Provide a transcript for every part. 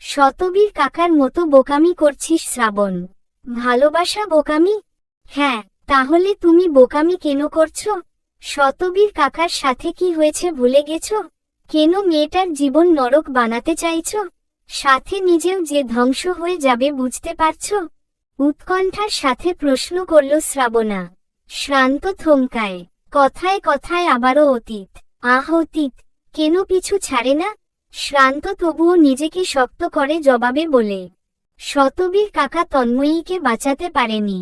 শতবীর কাকার মতো বোকামি করছিস শ্রাবণ। ভালোবাসা বোকামি? হ্যাঁ তাহলে তুমি বোকামি কেন করছ? শতবীর কাকার সাথে কি হয়েছে ভুলে গেছো? কেন মেয়েটার জীবন নরক বানাতে চাইছো? সাথে নিজেও যে ধ্বংস হয়ে যাবে বুঝতে পারছ? উৎকণ্ঠার সাথে প্রশ্ন করল শ্রাবণা। শ্রান্ত থমকায়। কথায় কথায় আবারও অতীত। আহ, অতীত। কেন পিছু ছাড়ে না? শ্রান্ত তবুও নিজেকে শক্ত করে জবাবে বলে, শতবীর কাকা তন্ময়ীকে বাঁচাতে পারেনি।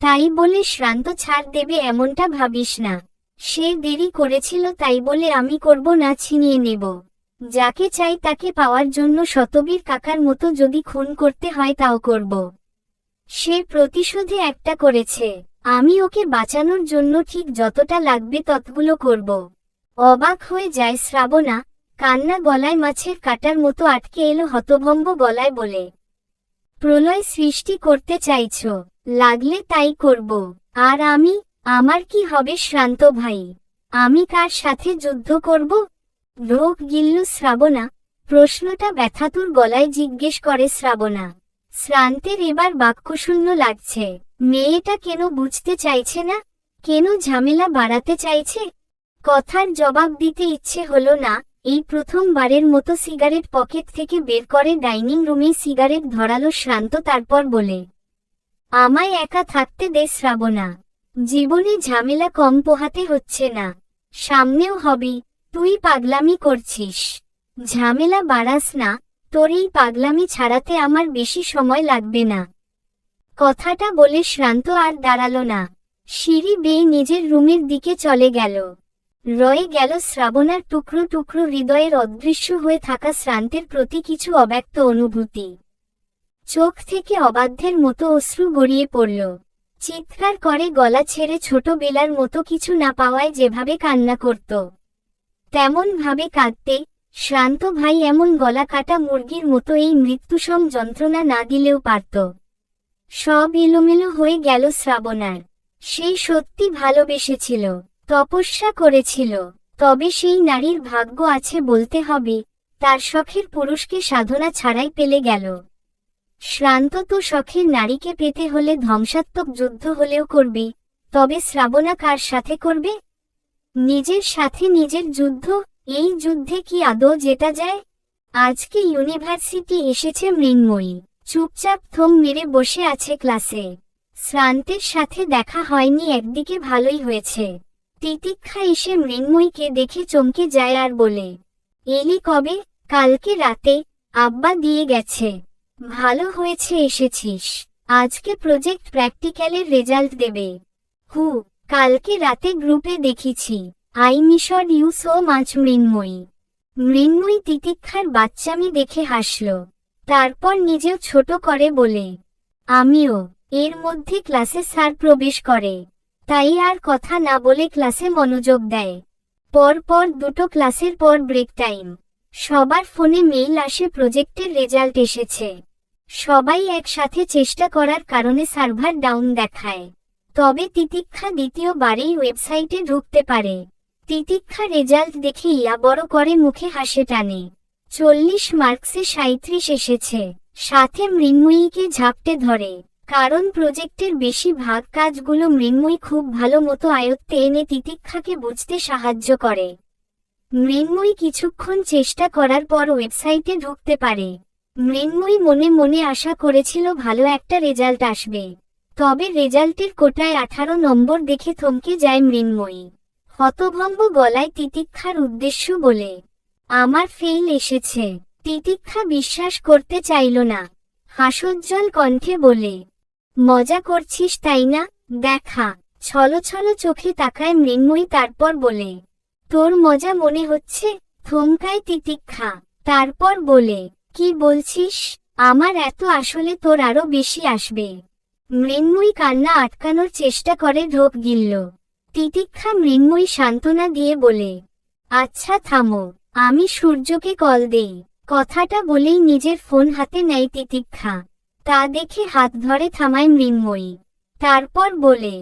তাই বলে শ্রান্ত ছাড় দেবে এমনটা ভাবিস না। সে দেরি করেছিল তাই বলে আমি করব না ছিনিয়ে নেব। যাকে চাই তাকে পাওয়ার জন্য শতবীর কাকার মতো যদি খুন করতে হয় তাও করব। সে প্রতিশোধে একটা করেছে, আমি ওকে বাঁচানোর জন্য ঠিক যতটা লাগবে ততগুলো করব। অবাক হয়ে যায় শ্রাবণা কান্না গলায় মাছের কাটার মতো আটকে এলো হতভম্ব গলায় বলে, প্রলয় সৃষ্টি করতে চাইছ, লাগলে তাই করব। আর আমি, আমার কি হবে শ্রান্ত ভাই? আমি কার সাথে যুদ্ধ করব? রোগ গিল্লু শ্রাবণা, প্রশ্নটা ব্যথাতুর গলায় জিজ্ঞেস করে শ্রাবণা। শ্রান্তের এবার বাক্যশূন্য লাগছে, মেয়েটা কেন বুঝতে চাইছে না? কেন ঝামেলা বাড়াতে চাইছে? কথার জবাব দিতে ইচ্ছে হলো না এই প্রথমবারের মতো সিগারেট পকেট থেকে বের করে ডাইনিং রুমে সিগারেট ধরালো শ্রান্ত তারপর বলে, আমায় একা থাকতে দে শ্রাবণা। জীবনে ঝামেলা কম পোহাতে হচ্ছে না। সামনেও হবে, তুই পাগলামি করছিস। ঝামেলা বাড়াস না, তোর এই পাগলামি ছাড়াতে আমার বেশি সময় লাগবে না কথাটা বলে শ্রান্ত আর দাঁড়াল না। সিঁড়ি বেয়ে নিজের রুমের দিকে চলে গেল। রয়ে গেল শ্রাবণার টুকরো টুকরো হৃদয়ের অদৃশ্য হয়ে থাকা শ্রান্তের প্রতি কিছু অব্যক্ত অনুভূতি। চোখ থেকে অবাধ্যের মতো অশ্রু গড়িয়ে পড়ল। চিৎকার করে গলা ছেড়ে ছোটবেলার মতো কিছু না পাওয়ায় যেভাবে কান্না করত। তেমন ভাবে কাঁদতে, শ্রান্ত ভাই এমন গলা কাটা মুরগির মতো এই মৃত্যুসম যন্ত্রণা না দিলেও পারত। সব এলোমেলো হয়ে গেল শ্রাবণার। সেই সত্যি ভালোবেসেছিল। তপস্যা করেছিল। তবে সেই নারীর ভাগ্য আছে বলতে হবে, তার শখের পুরুষকে সাধনা ছাড়াই পেলে গেল। শ্রান্ত তো শখের নারীকে পেতে হলে ধ্বংসাত্মক যুদ্ধ হলেও করবে, তবে শ্রাবণা কার সাথে করবে? নিজের সাথে নিজের যুদ্ধ, এই যুদ্ধে কি আদৌ জেতা যায়? আজকে ইউনিভার্সিটি এসেছে মৃন্ময়ী, চুপচাপ থম মেরে বসে আছে ক্লাসে। শ্রান্তের সাথে দেখা হয়নি, একদিকে ভালোই হয়েছে। তিতিক্ষা এসে মৃন্ময়ীকে দেখে চমকে যায় আর বলে, এলি কবে? কালকে রাতে আব্বা দিয়ে গেছে। ভালো হয়েছে এসেছিস। আজকে প্রজেক্ট প্র্যাকটিক্যালের রেজাল্ট দেবে। হু, কালকে রাতে গ্রুপে দেখেছি। আই মিশর ইউ সো মাছ মৃন্ময়ী। মৃন্ময়ী তিতিক্ষার বাচ্চামি দেখে হাসল। তারপর নিজেও ছোট করে বলে, আমিও, এর মধ্যে ক্লাসে স্যার প্রবেশ করে। তাই আর কথা না বলে ক্লাসে মনোযোগ দেয়। পর পর দুটো ক্লাসের পর ব্রেক টাইম। সবার ফোনে মেইল আসে, প্রজেক্টের রেজাল্ট এসেছে। সবাই একসাথে চেষ্টা করার কারণে সার্ভার ডাউন দেখায়। তবে তিতিক্ষা দ্বিতীয়বারেই ওয়েবসাইটে ঢুকতে পারে। তিতিক্ষা রেজাল্ট দেখে ইয়া বড় করে মুখে হাসে টানে। চল্লিশ মার্কসে সাঁত্রিশ এসেছে। সাথে মৃন্ময়ীকে ঝাপটে ধরে। কারণ প্রজেক্টের বেশি ভাগ কাজগুলো মৃন্ময়ী খুব ভালো মতো আয়ত্তে এনে তিতিক্ষাকে বুঝতে সাহায্য করে। মৃন্ময়ী কিছুক্ষণ চেষ্টা করার পর ওয়েবসাইটে ঢুকতে পারে। মৃন্ময়ী মনে মনে আশা করেছিল ভালো একটা রেজাল্ট আসবে। তবে রেজাল্টের কোটায় আঠারো নম্বর দেখে থমকে যায় মৃন্ময়ী। হতভম্ব গলায় তিতিক্ষার উদ্দেশ্য বলে, আমার ফেইল এসেছে। তিতিক্ষা বিশ্বাস করতে চাইল না। হাসজ্জ্বল কণ্ঠে বলে মজা করছিস, তাই না? দেখা। ছলো ছলো চোখে তাকায় মৃন্ময়ী তারপর বলে, তোর মজা মনে হচ্ছে? থমকায় তিতিক্ষা। তারপর বলে, কি বলছিস? আমার এত আসলে তোর আরও বেশি আসবে। মৃন্ময়ী কান্না আটকানোর চেষ্টা করে ঢোক গিলল। তিতিক্ষা মৃন্ময়ী সান্ত্বনা দিয়ে বলে আচ্ছা থামো। আমি সূর্যকে কল দেই। কথাটা বলেই নিজের ফোন হাতে নেয় তিতিক্ষা। তা দেখে হাত ধরে থামায় মৃন্ময়ী। তারপর বলে,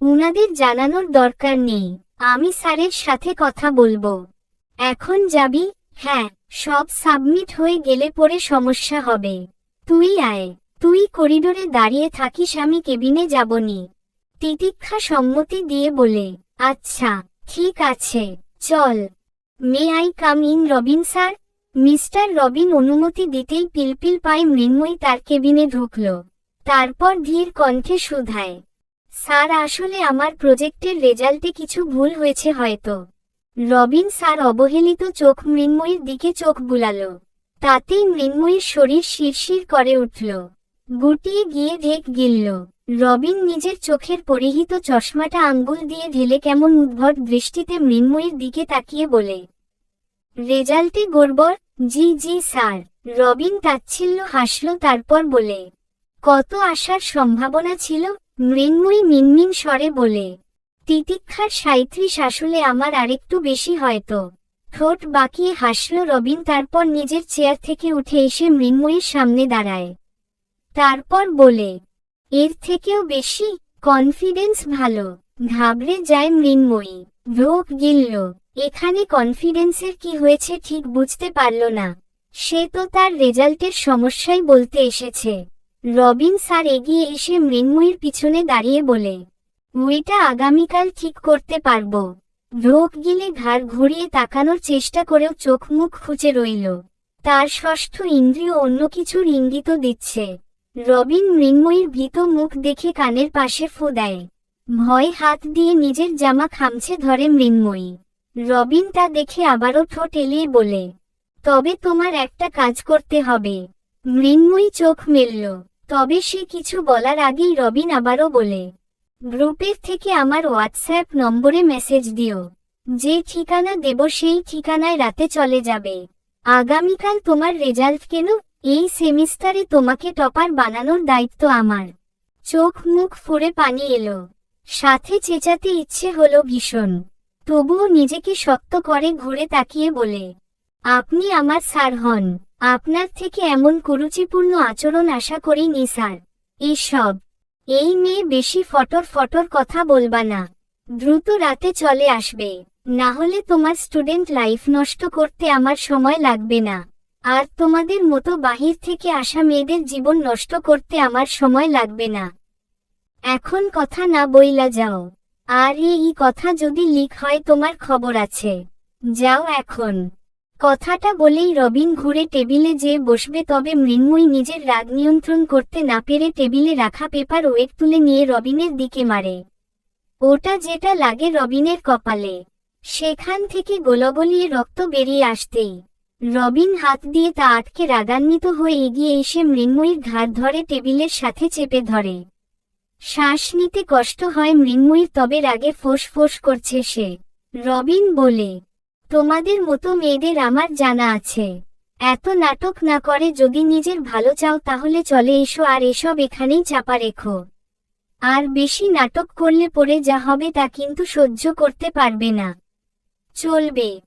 উনাদের জানানোর দরকার নেই, আমি স্যারের সাথে কথা বলব। এখন যাবি? হ্যাঁ সব সাবমিট হয়ে গেলে পরে সমস্যা হবে। তুই আয়, তুই করিডোরে দাঁড়িয়ে থাকিস, আমি কেবিনে যাবনি তিতিক্ষা সম্মতি দিয়ে বলে আচ্ছা ঠিক আছে, চল। May I come in, Robin sir? Mister Robin অনুমতি দিতেই পিলপিল পায়ে মৃন্ময়ী তার কেবিনে ঢুকল। তারপর ধীর কণ্ঠে শুধায়, স্যার, আসলে আমার প্রজেক্টের রেজাল্টে কিছু ভুল হয়েছে হয়তো। রবিন স্যার অবহেলিত চোখ মৃন্ময়ীর দিকে চোখ বুলাল। তাতেই মৃন্ময়ীর শরীর শিরশির করে উঠল। গুটিয়ে গিয়ে ঢেক গিলল। রবিন নিজের চোখের পরিহিত চশমাটা আঙ্গুল দিয়ে ঢেলে কেমন উদ্ভট দৃষ্টিতে মৃন্ময়ীর দিকে তাকিয়ে বলে রেজাল্টে গড়বড়, জি জি, স্যার। রবিন তাচ্ছিল্য হাসল তারপর বলে, কত আসার সম্ভাবনা ছিল? মৃন্ময়ী মিনমিন স্বরে বলে, তিতিক্ষার সাঁত্রিশ আসলে আমার আরেকটু বেশি হয়তো। ঠোঁট বাঁকিয়ে হাসল রবিন তারপর নিজের চেয়ার থেকে উঠে এসে মৃন্ময়ীর সামনে দাঁড়ায়। তারপর বলে, এর থেকেও বেশি? কনফিডেন্স ভালো। ঘাবড়ে যায় মৃন্ময়ী। ভোগ গিলল। এখানে কনফিডেন্সের কি হয়েছে ঠিক বুঝতে পারল না। সে তো তার রেজাল্টের সমস্যাই বলতে এসেছে। রবিন স্যার এগিয়ে এসে মৃন্ময়ীর পিছনে দাঁড়িয়ে বলে, ওইটা আগামীকাল ঠিক করতে পারব। ভোগ গিলে ঘাড় ঘুরিয়ে তাকানোর চেষ্টা করেও চোখ মুখ খুঁজে রইল। তার ষষ্ঠ ইন্দ্রিয় অন্য কিছুর ইঙ্গিত দিচ্ছে। রবিন মৃন্ময়ীর ভীত মুখ দেখে কানের পাশে ফু দেয়। ভয় হাত দিয়ে নিজের জামা খামছে ধরে মৃন্ময়ী। রবিন তা দেখে আবারও ঠোঁট এলিয়ে বলে, তবে তোমার একটা কাজ করতে হবে। মৃন্ময়ী চোখ মেলল, তবে সে কিছু বলার আগেই রবিন আবারও বলে, গ্রুপের থেকে আমার হোয়াটসঅ্যাপ নম্বরে মেসেজ দিও। যে ঠিকানা দেব সেই ঠিকানায় রাতে চলে যাবে। আগামীকাল তোমার রেজাল্ট কেন? এই সেমিস্টারে তোমাকে টপার বানানোর দায়িত্ব আমার। চোখ মুখ ফুরে পানি এলো। সাথে চেঁচাতে ইচ্ছে হলো ভীষণ। তবুও নিজেকে শক্ত করে ঘুরে তাকিয়ে বলে, আপনি আমার স্যার হন। আপনার থেকে এমন কুরুচিপূর্ণ আচরণ আশা করিনি, স্যার। এসব। এই মেয়ে বেশি ফটর ফটর কথা বলবা না। দ্রুত রাতে চলে আসবে। না হলে তোমার স্টুডেন্ট লাইফ নষ্ট করতে আমার সময় লাগবে না। আর তোমাদের মতো বাহির থেকে আসা মেয়েদের জীবন নষ্ট করতে আমার সময় লাগবে না। এখন কথা না বইলা যাও। আর এই কথা যদি লিক হয় তোমার খবর আছে। যাও এখন। কথাটা বলেই রবিন ঘুরে টেবিলে যেয়ে বসবে তবে মৃন্ময়ী নিজের রাগ নিয়ন্ত্রণ করতে না পেরে টেবিলে রাখা পেপার ওয়েট তুলে নিয়ে রবিনের দিকে মারে। ওটা যেটা লাগে রবিনের কপালে। সেখান থেকে গোলগলিয়ে রক্ত বেরিয়ে আসতেই রবিন হাত দিয়ে তা আটকে রাগান্বিত হয়ে এগিয়ে এসে মৃন্ময়ীর ঘাড় ধরে টেবিলের সাথে চেপে ধরে। শ্বাস নিতে কষ্ট হয় মৃন্ময়ীর তবে রাগে ফোঁস ফোঁস করছে সে। রবিন বলে, তোমাদের মতো মেয়েদের আমার জানা আছে। এত নাটক না করে যদি নিজের ভালো চাও তাহলে চলে এসো আর এসব এখানেই চাপা রেখো। আর বেশি নাটক করলে পরে যা হবে তা কিন্তু সহ্য করতে পারবে না। চলবে।